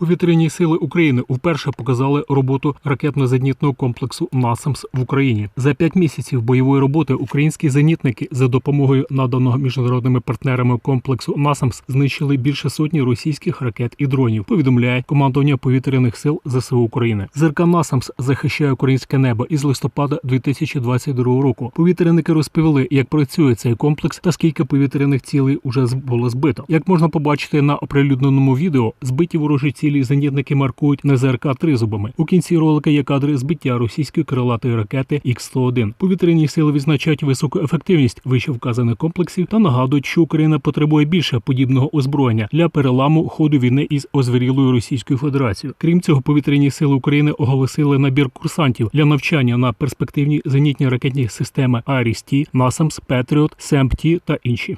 Повітряні сили України вперше показали роботу ракетно-зенітного комплексу НАСАМС в Україні. За п'ять місяців бойової роботи українські зенітники за допомогою наданого міжнародними партнерами комплексу НАСАМС знищили більше сотні російських ракет і дронів. Повідомляє командування повітряних сил ЗСУ України. ЗРК НАСАМС захищає українське небо із листопада 2022 року. Повітряники розповіли, як працює цей комплекс та скільки повітряних цілей уже було збито. Як можна побачити на оприлюдненому відео, збиті ворожі цілі зенітники маркують на ЗРК тризубами. У кінці ролика є кадри збиття російської крилатої ракети Х-101. Повітряні сили відзначають високу ефективність вище вказаних комплексів та нагадують, що Україна потребує більше подібного озброєння для переламу ходу війни із озвірілою Російською Федерацією. Крім цього, повітряні сили України оголосили набір курсантів для навчання на перспективні зенітні ракетні системи Арісті, Насамс, Петріот, СЕМПТі та інші.